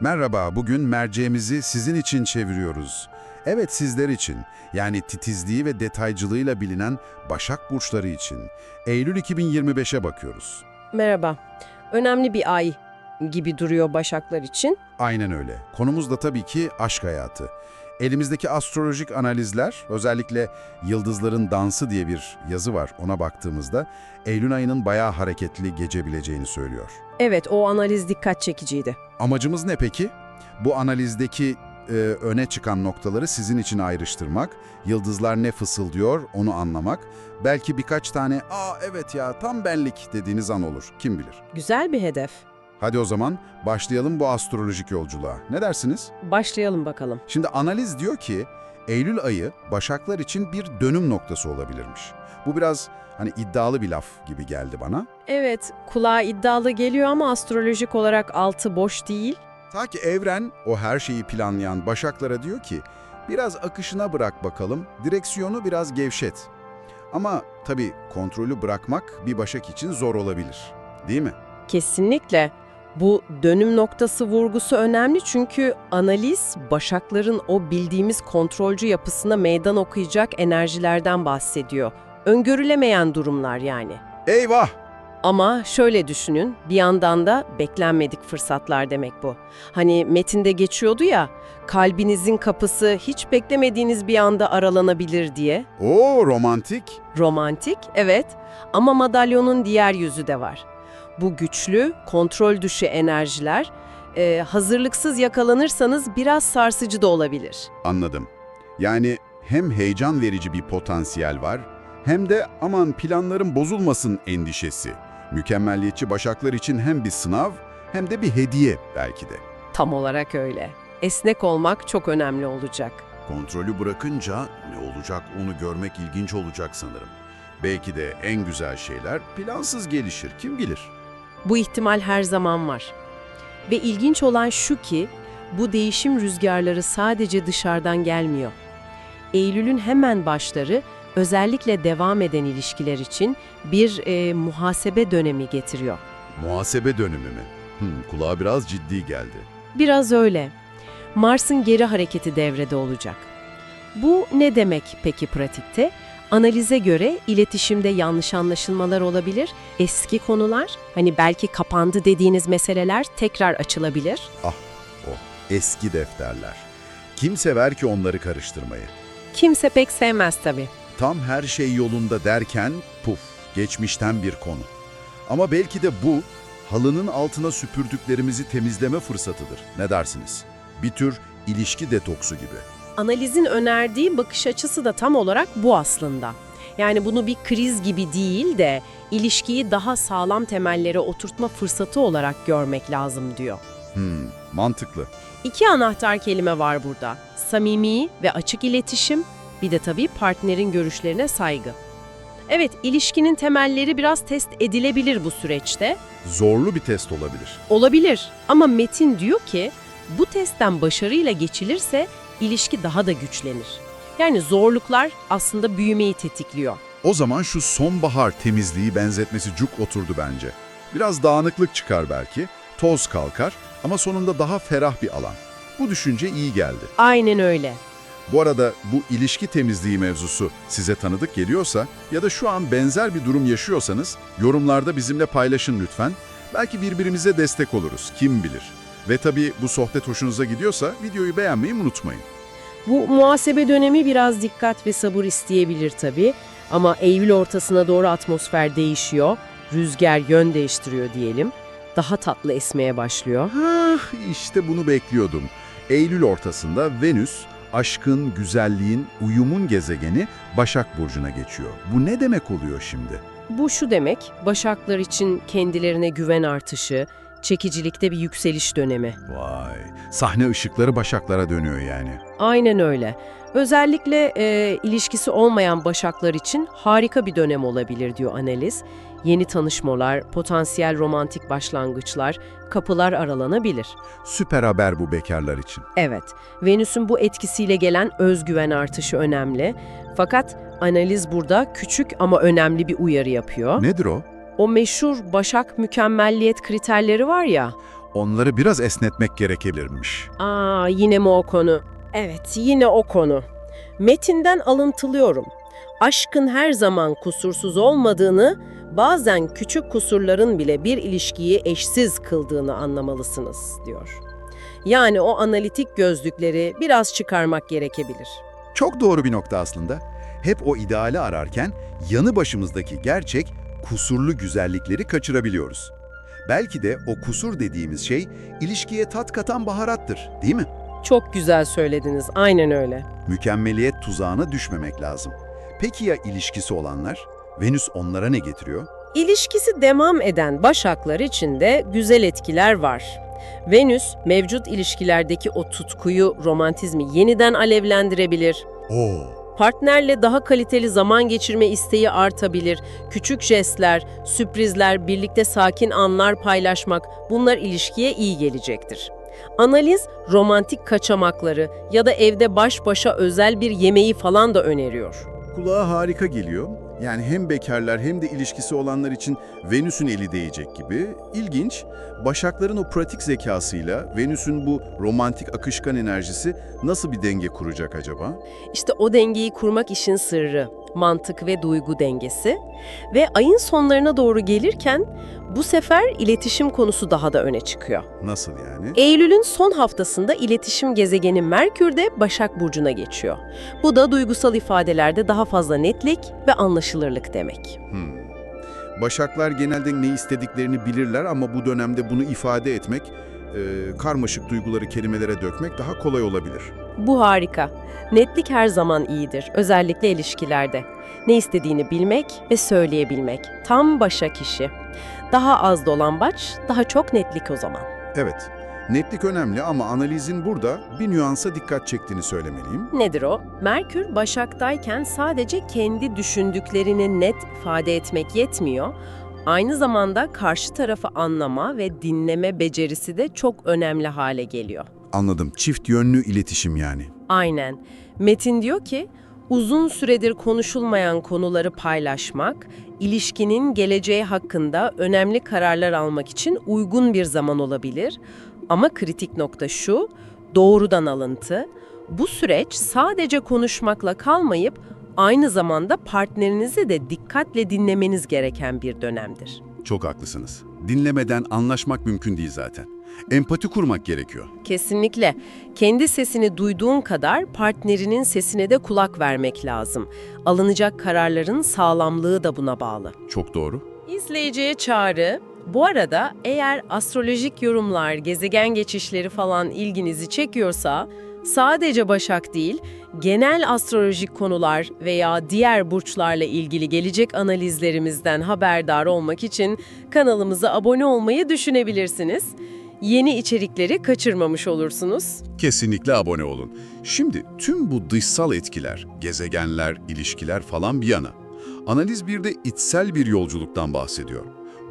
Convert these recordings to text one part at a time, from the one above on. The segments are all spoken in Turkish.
Merhaba, bugün merceğimizi sizin için çeviriyoruz. Evet sizler için, yani titizliği ve detaycılığıyla bilinen Başak Burçları için. Eylül 2025'e bakıyoruz. Merhaba. Önemli bir ay gibi duruyor Başaklar için. Aynen öyle. Konumuz da tabii ki aşk hayatı. Elimizdeki astrolojik analizler, özellikle Yıldızların Dansı diye bir yazı var ona baktığımızda, Eylül ayının bayağı hareketli geçebileceğini söylüyor. Evet, o analiz dikkat çekiciydi. Amacımız ne peki? Bu analizdeki e, öne çıkan noktaları sizin için ayrıştırmak, yıldızlar ne fısıldıyor onu anlamak, belki birkaç tane ''Aa evet ya tam benlik'' dediğiniz an olur, kim bilir. Güzel bir hedef. Hadi o zaman başlayalım bu astrolojik yolculuğa. Ne dersiniz? Başlayalım bakalım. Şimdi analiz diyor ki Eylül ayı Başaklar için bir dönüm noktası olabilirmiş. Bu biraz hani iddialı bir laf gibi geldi bana. Evet, kulağa iddialı geliyor ama astrolojik olarak altı boş değil. Ta ki evren o her şeyi planlayan Başaklara diyor ki biraz akışına bırak bakalım, direksiyonu biraz gevşet. Ama tabii kontrolü bırakmak bir Başak için zor olabilir. Değil mi? Kesinlikle. Bu dönüm noktası vurgusu önemli çünkü analiz Başakların o bildiğimiz kontrolcü yapısına meydan okuyacak enerjilerden bahsediyor. Öngörülemeyen durumlar yani. Eyvah! Ama şöyle düşünün, bir yandan da beklenmedik fırsatlar demek bu. Hani metinde geçiyordu ya, kalbinizin kapısı hiç beklemediğiniz bir anda aralanabilir diye. Oo romantik. Romantik, evet ama madalyonun diğer yüzü de var. Bu güçlü, kontrol dışı enerjiler, e, hazırlıksız yakalanırsanız biraz sarsıcı da olabilir. Anladım. Yani hem heyecan verici bir potansiyel var, hem de aman planlarım bozulmasın endişesi. Mükemmelliyetçi başaklar için hem bir sınav hem de bir hediye belki de. Tam olarak öyle. Esnek olmak çok önemli olacak. Kontrolü bırakınca ne olacak onu görmek ilginç olacak sanırım. Belki de en güzel şeyler plansız gelişir, kim bilir. Bu ihtimal her zaman var. Ve ilginç olan şu ki, bu değişim rüzgarları sadece dışarıdan gelmiyor. Eylül'ün hemen başları özellikle devam eden ilişkiler için bir e, muhasebe dönemi getiriyor. Muhasebe dönümü mü? Hmm, kulağa biraz ciddi geldi. Biraz öyle. Mars'ın geri hareketi devrede olacak. Bu ne demek peki pratikte? Analize göre iletişimde yanlış anlaşılmalar olabilir, eski konular, hani belki kapandı dediğiniz meseleler tekrar açılabilir. Ah, o eski defterler. Kim sever ki onları karıştırmayı? Kimse pek sevmez tabii. Tam her şey yolunda derken puf, geçmişten bir konu. Ama belki de bu halının altına süpürdüklerimizi temizleme fırsatıdır. Ne dersiniz? Bir tür ilişki detoksu gibi. Analizin önerdiği bakış açısı da tam olarak bu aslında. Yani bunu bir kriz gibi değil de ilişkiyi daha sağlam temellere oturtma fırsatı olarak görmek lazım diyor. Hmm, mantıklı. İki anahtar kelime var burada. Samimi ve açık iletişim, bir de tabii partnerin görüşlerine saygı. Evet, ilişkinin temelleri biraz test edilebilir bu süreçte. Zorlu bir test olabilir. Olabilir ama Metin diyor ki bu testten başarıyla geçilirse ilişki daha da güçlenir. Yani zorluklar aslında büyümeyi tetikliyor. O zaman şu sonbahar temizliği benzetmesi cuk oturdu bence. Biraz dağınıklık çıkar belki, toz kalkar ama sonunda daha ferah bir alan. Bu düşünce iyi geldi. Aynen öyle. Bu arada bu ilişki temizliği mevzusu size tanıdık geliyorsa ya da şu an benzer bir durum yaşıyorsanız yorumlarda bizimle paylaşın lütfen. Belki birbirimize destek oluruz, kim bilir. Ve tabii bu sohbet hoşunuza gidiyorsa videoyu beğenmeyi unutmayın. Bu muhasebe dönemi biraz dikkat ve sabır isteyebilir tabii. Ama Eylül ortasına doğru atmosfer değişiyor. Rüzgar yön değiştiriyor diyelim. Daha tatlı esmeye başlıyor. Ah işte bunu bekliyordum. Eylül ortasında Venüs, aşkın, güzelliğin, uyumun gezegeni Başak Burcu'na geçiyor. Bu ne demek oluyor şimdi? Bu şu demek, Başaklar için kendilerine güven artışı, çekicilikte bir yükseliş dönemi. Vay, sahne ışıkları Başaklara dönüyor yani. Aynen öyle. Özellikle e, ilişkisi olmayan Başaklar için harika bir dönem olabilir diyor analiz. Yeni tanışmalar, potansiyel romantik başlangıçlar, kapılar aralanabilir. Süper haber bu bekarlar için. Evet, Venüs'ün bu etkisiyle gelen özgüven artışı önemli. Fakat analiz burada küçük ama önemli bir uyarı yapıyor. Nedir o? O meşhur Başak mükemmelliyet kriterleri var ya, onları biraz esnetmek gerekebilirmiş. Aa yine mi o konu? Evet yine o konu. Metinden alıntılıyorum. Aşkın her zaman kusursuz olmadığını, bazen küçük kusurların bile bir ilişkiyi eşsiz kıldığını anlamalısınız, diyor. Yani o analitik gözlükleri biraz çıkarmak gerekebilir. Çok doğru bir nokta aslında. Hep o ideali ararken yanı başımızdaki gerçek kusurlu güzellikleri kaçırabiliyoruz. Belki de o kusur dediğimiz şey ilişkiye tat katan baharattır, değil mi? Çok güzel söylediniz, aynen öyle. Mükemmeliyet tuzağına düşmemek lazım. Peki ya ilişkisi olanlar? Venüs onlara ne getiriyor? İlişkisi devam eden başaklar için de güzel etkiler var. Venüs, mevcut ilişkilerdeki o tutkuyu, romantizmi yeniden alevlendirebilir. Oo, Partnerle daha kaliteli zaman geçirme isteği artabilir. Küçük jestler, sürprizler, birlikte sakin anlar paylaşmak bunlar ilişkiye iyi gelecektir. Analiz romantik kaçamakları ya da evde baş başa özel bir yemeği falan da öneriyor. Kulağa harika geliyor. Yani hem bekarlar hem de ilişkisi olanlar için Venüs'ün eli değecek gibi. İlginç, Başakların o pratik zekasıyla Venüs'ün bu romantik akışkan enerjisi nasıl bir denge kuracak acaba? İşte o dengeyi kurmak işin sırrı. Mantık ve duygu dengesi. Ve ayın sonlarına doğru gelirken bu sefer iletişim konusu daha da öne çıkıyor. Nasıl yani? Eylül'ün son haftasında iletişim gezegeni Merkür de Başak Burcu'na geçiyor. Bu da duygusal ifadelerde daha fazla netlik ve anlaşılırlık demek. Hmm. Başaklar genelde ne istediklerini bilirler ama bu dönemde bunu ifade etmek, e, karmaşık duyguları kelimelere dökmek daha kolay olabilir. Bu harika. Netlik her zaman iyidir, özellikle ilişkilerde. Ne istediğini bilmek ve söyleyebilmek. Tam Başak işi. Daha az dolambaç, daha çok netlik o zaman. Evet, netlik önemli ama analizin burada bir nüansa dikkat çektiğini söylemeliyim. Nedir o? Merkür Başak'tayken sadece kendi düşündüklerini net ifade etmek yetmiyor. Aynı zamanda karşı tarafı anlama ve dinleme becerisi de çok önemli hale geliyor. Anladım, çift yönlü iletişim yani. Aynen. Metin diyor ki, uzun süredir konuşulmayan konuları paylaşmak, ilişkinin geleceği hakkında önemli kararlar almak için uygun bir zaman olabilir. Ama kritik nokta şu, doğrudan alıntı. Bu süreç sadece konuşmakla kalmayıp aynı zamanda partnerinizi de dikkatle dinlemeniz gereken bir dönemdir. Çok haklısınız. Dinlemeden anlaşmak mümkün değil zaten. Empati kurmak gerekiyor. Kesinlikle. Kendi sesini duyduğun kadar partnerinin sesine de kulak vermek lazım. Alınacak kararların sağlamlığı da buna bağlı. Çok doğru. İzleyiciye çağrı. Bu arada eğer astrolojik yorumlar, gezegen geçişleri falan ilginizi çekiyorsa sadece Başak değil, genel astrolojik konular veya diğer burçlarla ilgili gelecek analizlerimizden haberdar olmak için kanalımıza abone olmayı düşünebilirsiniz. Yeni içerikleri kaçırmamış olursunuz. Kesinlikle abone olun. Şimdi tüm bu dışsal etkiler, gezegenler, ilişkiler falan bir yana. Analiz bir de içsel bir yolculuktan bahsediyor.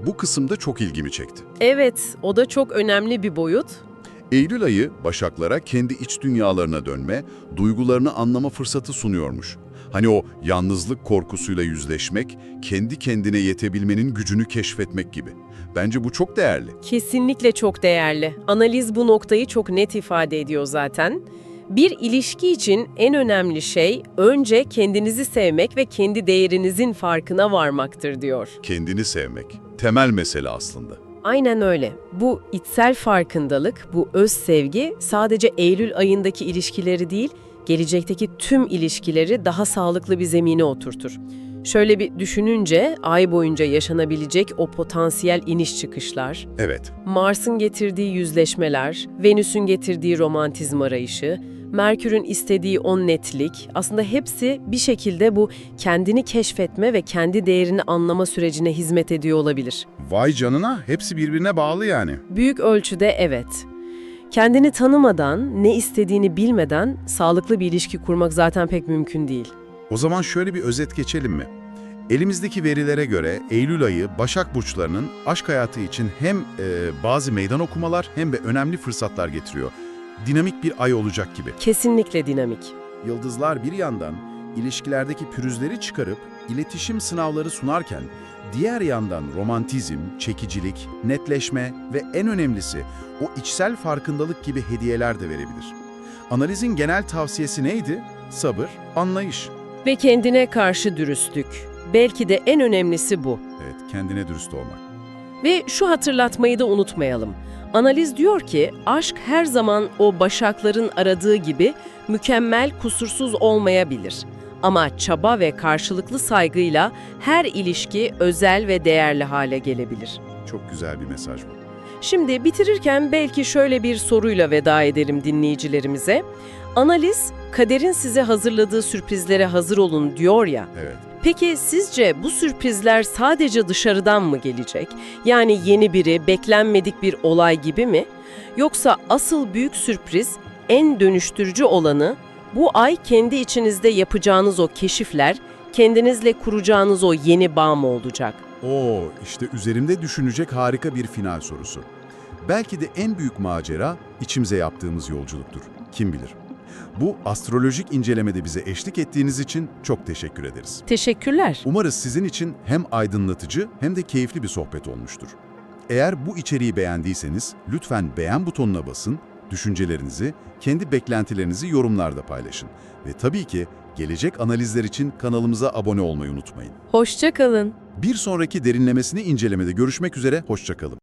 Bu kısımda çok ilgimi çekti. Evet, o da çok önemli bir boyut. Eylül ayı Başaklara kendi iç dünyalarına dönme, duygularını anlama fırsatı sunuyormuş. Hani o yalnızlık korkusuyla yüzleşmek, kendi kendine yetebilmenin gücünü keşfetmek gibi. Bence bu çok değerli. Kesinlikle çok değerli. Analiz bu noktayı çok net ifade ediyor zaten. Bir ilişki için en önemli şey önce kendinizi sevmek ve kendi değerinizin farkına varmaktır diyor. Kendini sevmek. Temel mesele aslında. Aynen öyle. Bu içsel farkındalık, bu öz sevgi sadece Eylül ayındaki ilişkileri değil, gelecekteki tüm ilişkileri daha sağlıklı bir zemine oturtur. Şöyle bir düşününce ay boyunca yaşanabilecek o potansiyel iniş çıkışlar, Evet, Mars'ın getirdiği yüzleşmeler, Venüs'ün getirdiği romantizm arayışı, Merkür'ün istediği o netlik, aslında hepsi bir şekilde bu kendini keşfetme ve kendi değerini anlama sürecine hizmet ediyor olabilir. Vay canına, hepsi birbirine bağlı yani. Büyük ölçüde evet. Kendini tanımadan, ne istediğini bilmeden sağlıklı bir ilişki kurmak zaten pek mümkün değil. O zaman şöyle bir özet geçelim mi? Elimizdeki verilere göre Eylül ayı Başak Burçlarının aşk hayatı için hem e, bazı meydan okumalar hem de önemli fırsatlar getiriyor. Dinamik bir ay olacak gibi. Kesinlikle dinamik. Yıldızlar bir yandan ilişkilerdeki pürüzleri çıkarıp iletişim sınavları sunarken diğer yandan romantizm, çekicilik, netleşme ve en önemlisi o içsel farkındalık gibi hediyeler de verebilir. Analizin genel tavsiyesi neydi? Sabır, anlayış. Ve kendine karşı dürüstlük. Belki de en önemlisi bu. Evet, kendine dürüst olmak. Ve şu hatırlatmayı da unutmayalım. Analiz diyor ki aşk her zaman o başakların aradığı gibi mükemmel, kusursuz olmayabilir. Ama çaba ve karşılıklı saygıyla her ilişki özel ve değerli hale gelebilir. Çok güzel bir mesaj bu. Şimdi bitirirken belki şöyle bir soruyla veda edelim dinleyicilerimize. Analiz, kaderin size hazırladığı sürprizlere hazır olun diyor ya. Evet. Peki sizce bu sürprizler sadece dışarıdan mı gelecek? Yani yeni biri, beklenmedik bir olay gibi mi? Yoksa asıl büyük sürpriz, en dönüştürücü olanı bu ay kendi içinizde yapacağınız o keşifler, kendinizle kuracağınız o yeni bağ mı olacak? Oo, işte üzerimde düşünecek harika bir final sorusu. Belki de en büyük macera içimize yaptığımız yolculuktur. Kim bilir? Bu astrolojik incelemede bize eşlik ettiğiniz için çok teşekkür ederiz. Teşekkürler. Umarız sizin için hem aydınlatıcı hem de keyifli bir sohbet olmuştur. Eğer bu içeriği beğendiyseniz lütfen beğen butonuna basın, düşüncelerinizi, kendi beklentilerinizi yorumlarda paylaşın. Ve tabii ki gelecek analizler için kanalımıza abone olmayı unutmayın. Hoşça kalın. Bir sonraki derinlemesine incelemede görüşmek üzere, hoşçakalın.